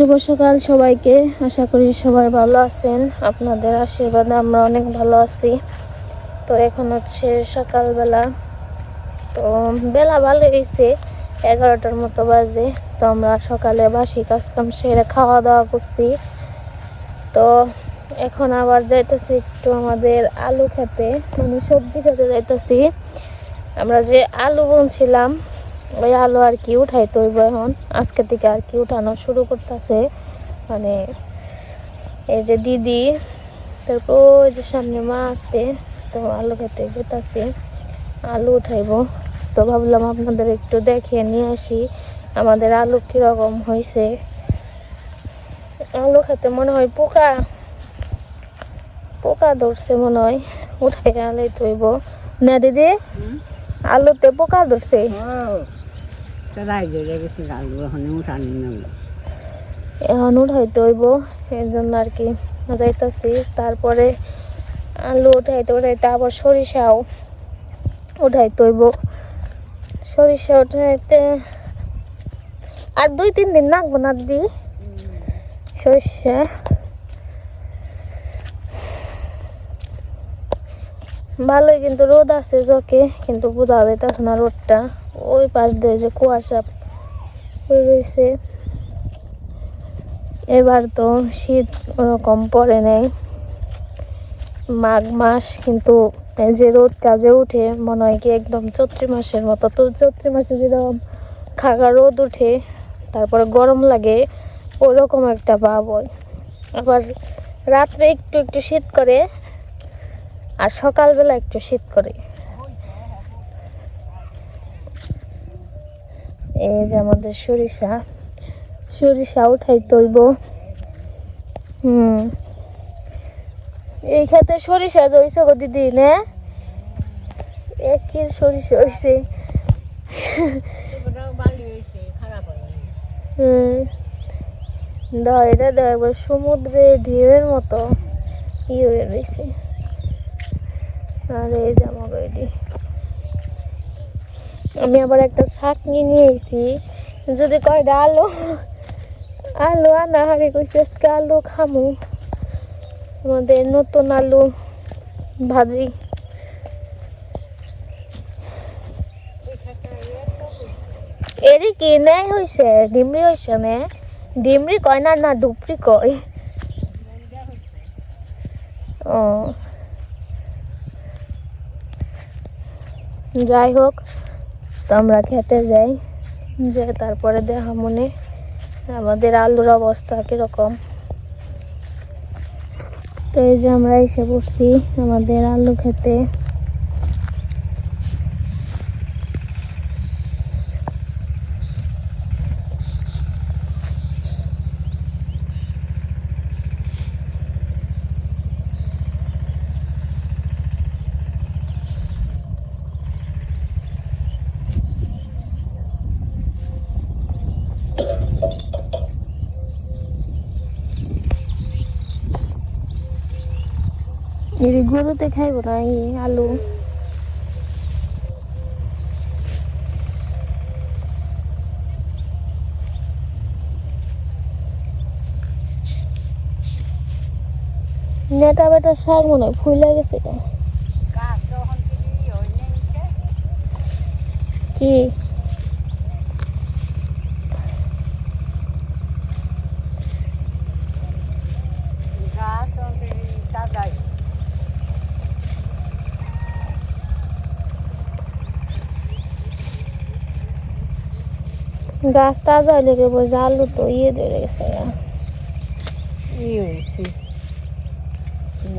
শুভ সকাল সবাইকে। আশা করি সবাই ভালো আছেন। আপনাদের আশীর্বাদে আমরা অনেক ভালো আছি। তো এখন হচ্ছে সকালবেলা। তো বেলা ভালো হয়েছে, এগারোটার মতো বাজে। তো আমরা সকালে বাসি কাজকাম সেরে খাওয়া দাওয়া করছি। তো এখন আবার যাইতেছি একটু আমাদের আলু খেতে। মানে সবজি খেতে যাইতেছি। আমরা যে আলু বুনছিলাম ওই আলু আর কি উঠাই তৈব এখন? আজকে থেকে আর কি উঠানো শুরু করতেছে। মানে এই যে দিদি তারপর ওই যে সামনে মা আছে তো আলু খেতে যেতেছে আলু উঠাইবো। তো ভাবলাম আপনাদের একটু দেখিয়ে নিয়ে আসি আমাদের আলু কীরকম হয়েছে আলু খেতে মনে হয় পোকা। পোকা ধরছে মনে হয় উঠাই আলাই তৈব না দিদি? আলুতে পোকা ধরছে? গেছে এখন উঠানি নেব এখন উঠাইতে হইব এর জন্য আর কি যাইতাছি। তারপরে আলু উঠাইতে উঠাইতে আবার সরিষাও উঠাইতে হইব। সরিষা উঠাইতে আর দুই তিন দিন লাগবো না দি? সরিষা ভালোই কিন্তু রোদ আছে জকে কিন্তু বোঝা যাইতেছে না রোদটা ওই পাশ দিয়ে যে কুয়াশা হয়ে রয়েছে এবার তো শীত ওরকম পড়ে নেই। মাঘ মাস কিন্তু যে রোদটা যে উঠে, মনে হয় কি একদম চৈত্রি মাসের মতো। তো চৈত্রি মাসে যেরকম খাগা রোদ উঠে, তারপরে গরম লাগে, ওরকম একটা ভাব হয়। আবার রাত্রে একটু একটু শীত করে আর সকালবেলা একটু শীত করে। এই যে আমাদের সরিষা। সরিষা উঠাই তৈব। হুম। এই খেতে সরিষা জইছে গো দিদি, নে? একই সরিষা দাও এটা দাও সমুদ্রে ঢেউয়ের মতো ই হয়ে রয়েছে আর জামা গাড়ি আমি আবার একটা ছাকনি নিয়ে এসেছি যদি কয়টা আলু আলু আনা হারি কইছে, আজকে আলু খামু। আমাদের নতুন আলু ভাজি। এরি কি নেই হয়েছে ডিমরি হয়েছে নে ডিমরি কয় না না, ডুপরি কয়। যাই হোক তো আমরা খেতে যাই। যে তারপরে দেখা মনে, আমাদের আলুর অবস্থা কীরকম। তো এই যে আমরা এসে পড়ছি আমাদের আলু খেতে। এই গরুতে খাইব না এই আলু। নেটা বেটা শাক মনে হয় ফুল গেছে এটা। কি? গাছ তাজা হইলে কে বলছে আলু তো ইয়ে ধরে গেছে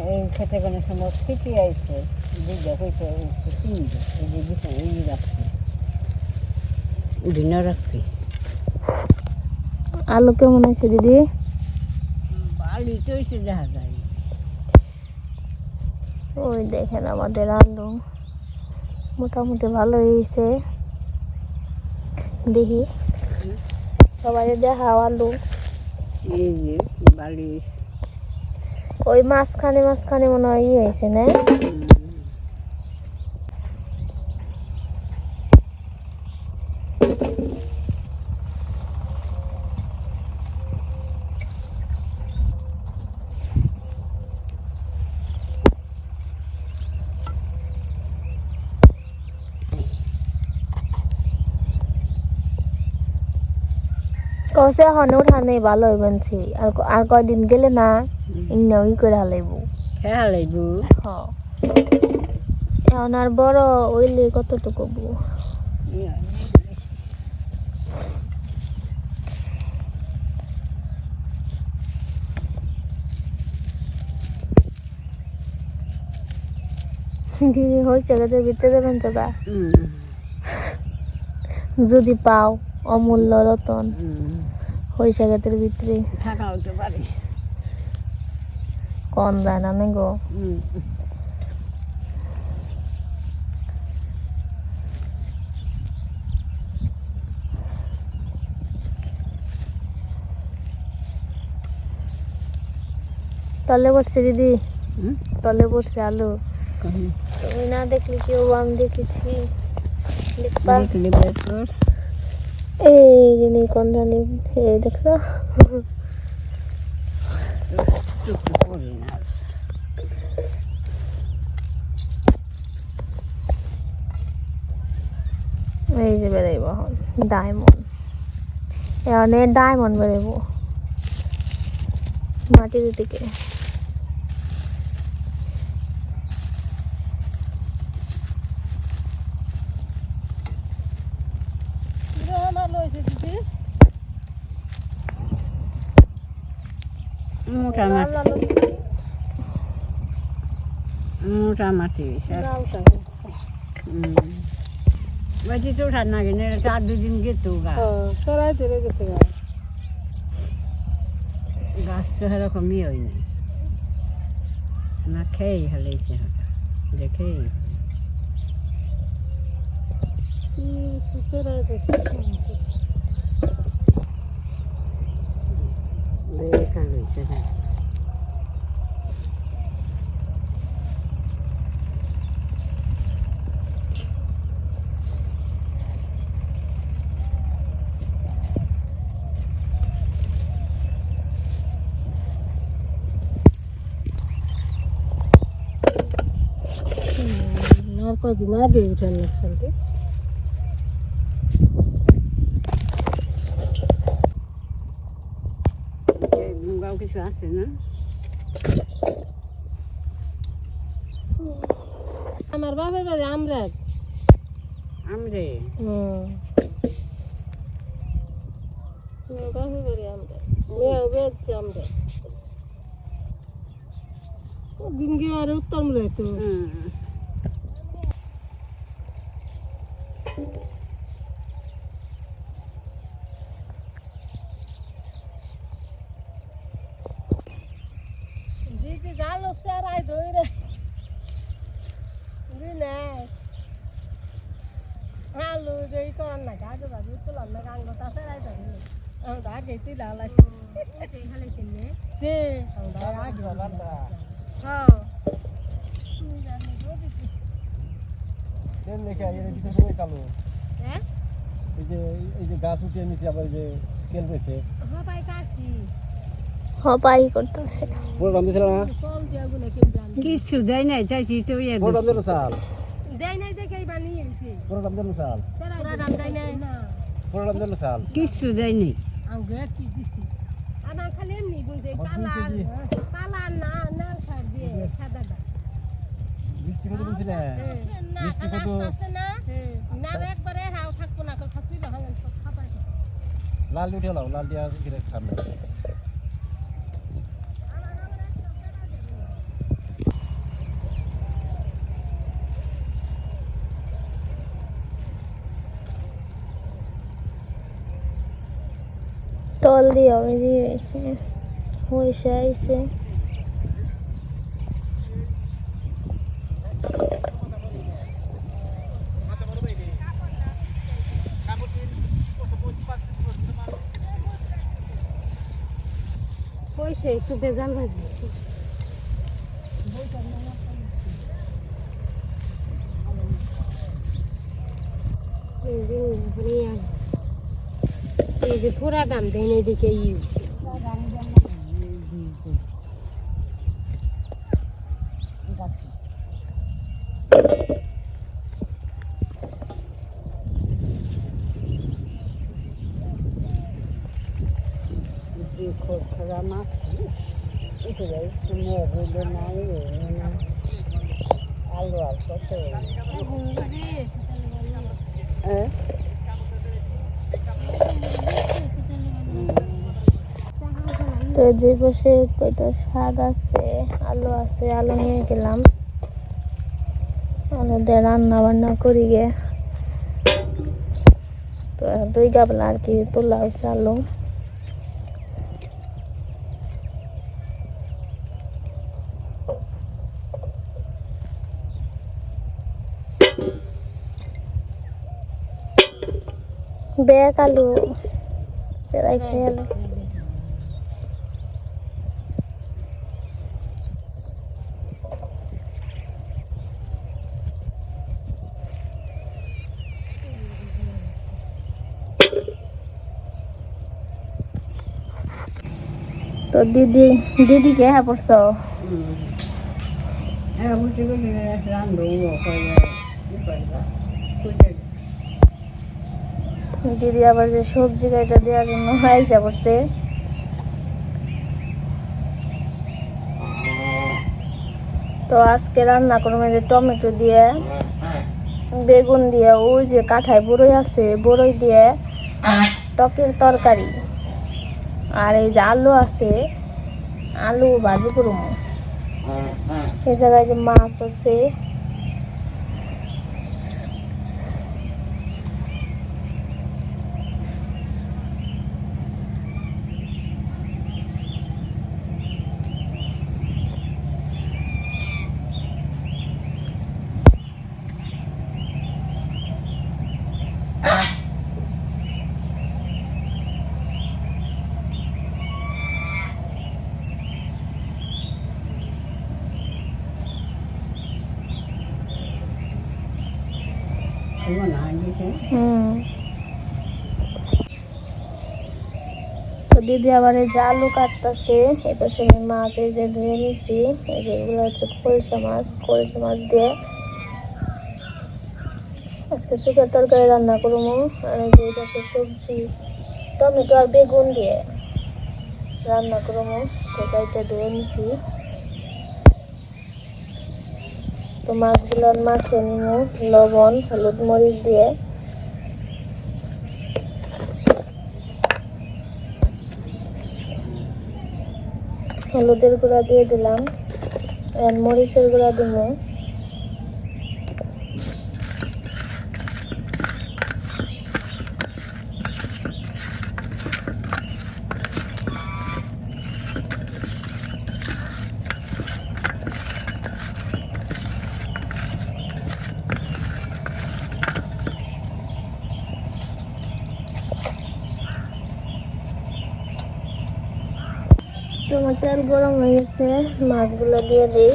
এই খেতে কোনো সময় ছিটি আইছে আলু কেমন হয়েছে দিদি? বাড়ি তো হয়েছে দেখা যায় ওই দেখেন আমাদের আলু। মোটামুটি ভালো হয়েছে দেখি। সবাই দেখাও আলু এই যে হয়েছে ওই মাঝখানে মাঝখানে মনে হয় ই হয়েছে না? কসে এখন উঠানে ভালো হইবেনছি আর ক- আর কয়দিন গেলে না ইন্না করে হালাইব খেয়া লাগব হ। এখন আর বড় হইলে কতটুকু বু দিদি হয়েছে গেছে ভিতরে দেবেন চোখা যদি পাও অমূল্য রতন। গেতের ভিতরে। থাকা হতে পারে। কন যায় না নে গো? তলে পড়ছে দিদি। তলে পড়ছে আলু। তুমি না দেখলি কেউ আমি দেখেছি? দেখবা? দেখলে এই জিনিস কোন জানি এই দেখছ। এই যে বেরোইব এখন, ডায়মন্ড। এখন ডায়মন্ড বেরোইব মাটির দিকে। মোটামাটি মোটামাটি বলছি তো না কিনে চার দুদিন গেত গা। গাছ তো সেরকমই হয়নি। না খেয়েই হঠাৎ দেখেই বেকার হয়েছে হ্যাঁ লাগছে গাও কিছু আছে না আমার বাপের বাড়ি আমরা আমরে হুম বাড়ি আমরা মেয়ে বেড়ছি আমরা বিঙ্গি আর উত্তম তো। হুম দিদি গাল সারাই ধরে দিনেশ আলু এই করার না গাছ বাজু তোলার না গাঙ্গ তা সারাই ধরে আমরা আগে তুই লালাইছি আগে হ্যাঁ। ট্রেন দেখে এর ভিতরে সবাই চালু। হ্যাঁ? এই যে এই যে গাছ উঠিয়ে নিচে আবার এই যে রয়েছে। কিনতে কিছু দেয় নাই চাইছি তো ইয়ে পুরো দাম দিল চাল? দেয় নাই দেখে বানিয়ে গেছি পুরো দাম দিল চাল? পুরা দাম দেয় নাই। না পুরো দাম দিল চাল? কিছু দেয় নাই। আগে কি দিছি? না দিয়ে লাল উঠে লাও লাল দিয়া ঘিরে সামনে তল দিয়ে আমি দিয়ে গেছে হয়েছে আইছে হয়েছে একটু বেজাল বাজছে এই যে পুরা দাম দেয় না এদিকে ইউজ খোরা মাছ একটু মোর হইলে নাই না আলু আর কত হ্যাঁ তো যে পাশে কয়টা শাক আছে, আলু আছে, আলু নিয়ে গেলাম। আলু রান্না বান্না করি গে। তো দুই গাবলা আর কি তোলা হয়েছে আলু। বেগ আলু চেরাই খেয়ে আলু। তো দিদি দিদি কে হ্যাঁ পড়ছো? হ্যাঁ বুঝতে দিদি আবার যে সবজি কাইটা দেওয়ার জন্য আইসা পড়তে। তো আজকে রান্না করব যে টমেটো দিয়ে বেগুন দিয়ে ওই যে কাঁঠায় বড়ই আছে বড়ই দিয়ে টকের তরকারি। আর এই যে আলু আছে আলু ভাজি করব। এই জায়গায় যে মাছ আছে কেমন হাঁড়িছে হুম তো দিদি আবার যে আলু কাটতেছে এবার সঙ্গে মাছ এই যে ধুয়ে নিছি, এই এগুলো হচ্ছে কলসা মাছ কলসা মাছ দিয়ে আজকে শুকার তরকারি রান্না করব, আর যে এটা সবজি, টমেটো আর বেগুন দিয়ে রান্না করব তরকারিটা ধুয়ে নিছি। তো মাছগুলো মাখিয়ে নিব, লবণ, হলুদ মরিচ দিয়ে। হলুদের গুঁড়া দিয়ে দিলাম মরিচের গুঁড়া দিব। তেল গরম হয়ে গেছে মাছগুলো দিয়ে দিই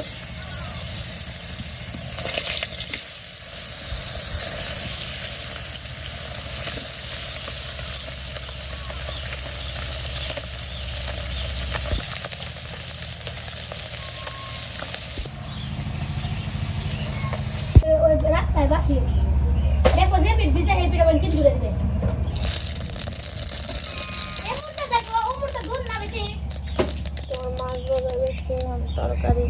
ওই রাস্তায় বাসি দেখো যে পিঠ ভিজে সেই পিঠ আবার কি ঘুরে দেবে এই মুহূর্তে দেখো ও মুহূর্তে দূর না বেশি তোমার মাছ ভাজা গেছে আমি তরকারি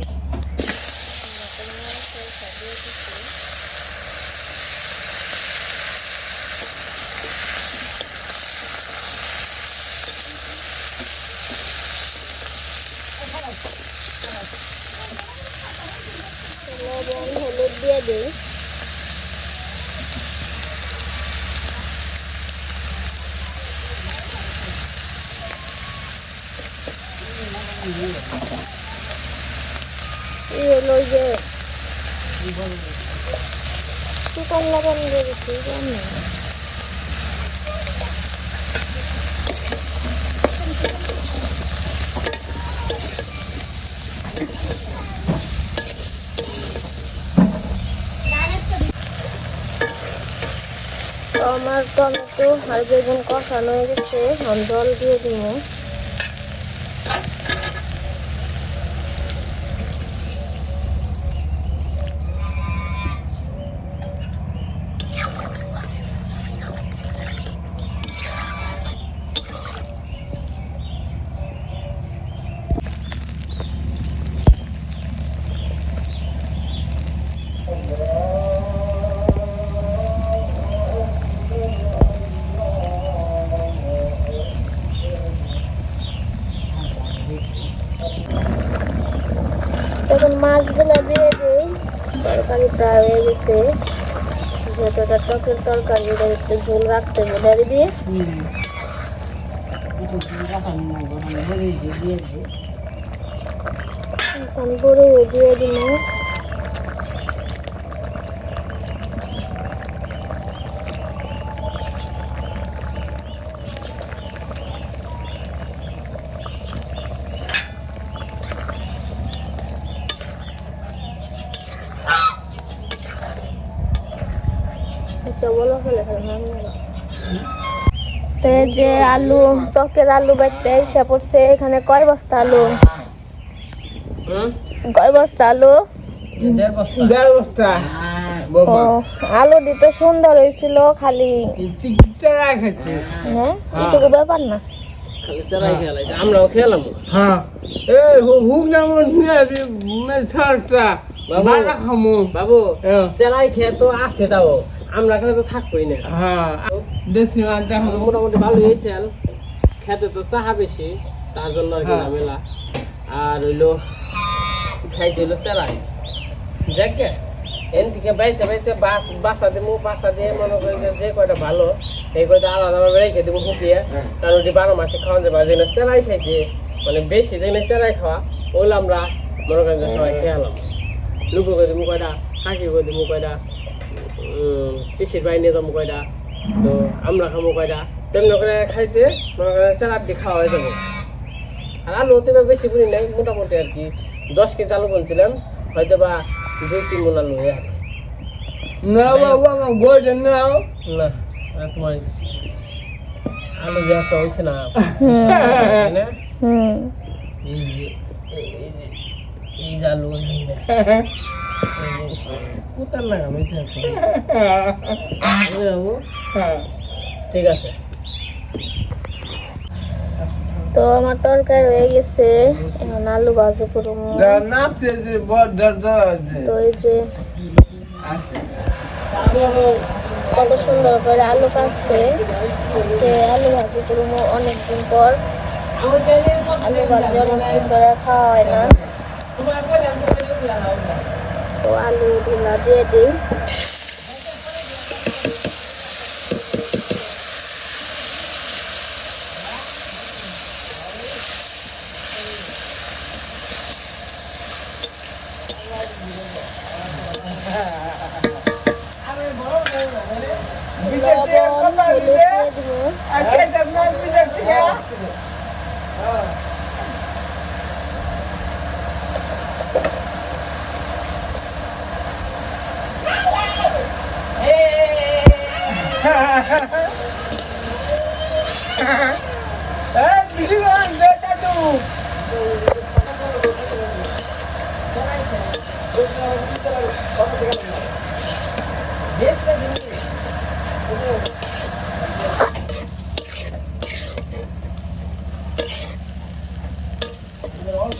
লবণ হলুদ দিয়ে দিই এই হলো যে শুকান লাগানো দিয়ে দিচ্ছি জানি তো আমার টমেটো বেগুন কষানো হয়ে গেছে জল দিয়ে দিব। তরকারি এটা একটু ঝোল রাখতে হবে ডালি দিয়ে। এখন বড় দিয়ে দিন একটা বলো ফেলে ফেলে তে যে আলু চকের আলু বাইতে এসে পড়ছে এখানে কয় বস্তা আলু? কয় বস্তা আলু? দেড় বস্তা। আলু দিতে সুন্দর হয়েছিল খালি হ্যাঁ। এটুকু ব্যাপার না। আমরাও খেলাম। হ্যাঁ। বাবু। বাবু হ্যাঁ। খেয়ে তো আছে তাও আমরা এখানে তো থাকবোই না। হ্যাঁ। দেশি মাছ দেখো মোটামুটি ভালো হয়েছে খেতে তো চাহা বেশি তার জন্য আর কি হ্যাঁ। ঝামেলা। আর হইল খাইছে হইল সেরাই দেখে এন থেকে বাইছে বাইছে বাস বাসা দিয়ে মুখ বাসা দিয়ে মনে করি যে কয়টা ভালো এই কয়টা আলাদা ভাবে রেখে দেবো শুকিয়ে কারণ ওটি বারো মাসে খাওয়া যাবে যেগুলো সেরাই খাইছে মানে বেশি যেগুলো সেরাই খাওয়া ওগুলো আমরা মনে করেন যে সবাই খেয়ালাম লুকু করে দেবো কয়টা কাকি করে দেবো কয়টা উম, পিছির বাই নিয়ে কয়টা তো আমরা খাব কয়টা? তেমনি করে খাইতে মনে করেন স্যালাড দিয়ে খাওয়া হয়ে যাব। আর আলু তো বেশি বুনি নাই মোটামুটি আর কি। দশ কেজি আলু বলছিলাম হয়তো বা দুই তিন মন আলু হয়ে যাবে। না বাবা আমার নাও না। আর তোমার আলু যে একটা হয়েছে না না? হুম। এই যে এই- এই যে এই যে আলু হয়েছে না। কোথার লাগাম বাবু? ঠিক আছে। তো আমার তরকারি হয়ে গেছে। এখন আলু ভাজি করব। তো এই যে কত সুন্দর করে আলু কাটতে আলু ভাজি করব অনেকদিন পর। আলু ভাজি অনেকদিন ধরে খাওয়া হয় না। তো আলু ঢিলা দিয়ে দিই। লবণ হলুদ দিয়ে দিব তো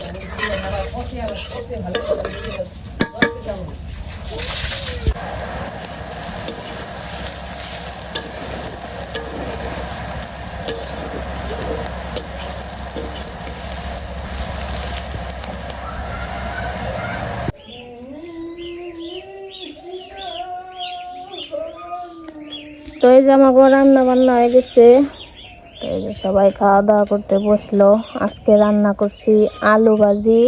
এই আমাকে রান্না বান্না হয়ে গেছে। এই যে সবাই খাওয়া দাওয়া করতে বসল। আজকে রান্না করছি আলু ভাজি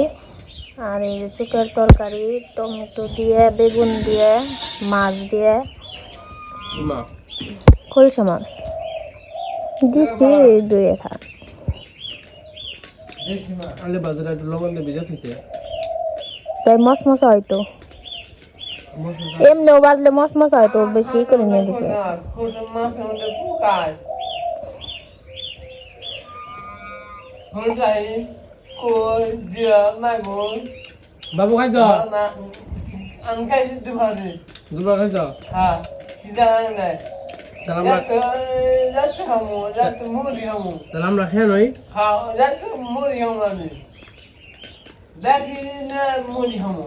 আর এই যে চিকের তরকারি টমেটো দিয়ে বেগুন দিয়ে মাছ দিয়ে। খলসা মাছ। দিছি দুই খা আলু বাজারে একটু লবণ দিয়ে ভিজা থেকে তাই মশ মশা হয়তো এমনিও বাজলে মশ মশা হয়তো বেশি করে নিয়ে দিতে। খোসাই কই জিয়া মাগুর বাবু খাইছ আমি খাইছি দুবারে দুবার খাইছ হ্যাঁ কি জানা নাই আমরা খেয়ে নই খাও যাতে মুড়ি হামু আমি দেখি না মুড়ি হামু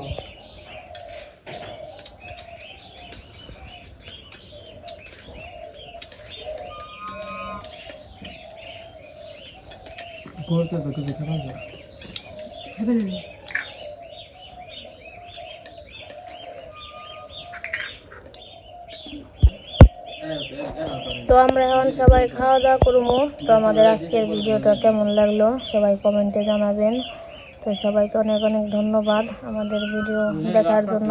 তো কিছু খেতে তো আমরা এখন সবাই খাওয়া দাওয়া করব। তো আমাদের আজকের ভিডিওটা কেমন লাগল সবাই কমেন্টে জানাবেন। তো সবাইকে অনেক অনেক ধন্যবাদ আমাদের ভিডিও দেখার জন্য।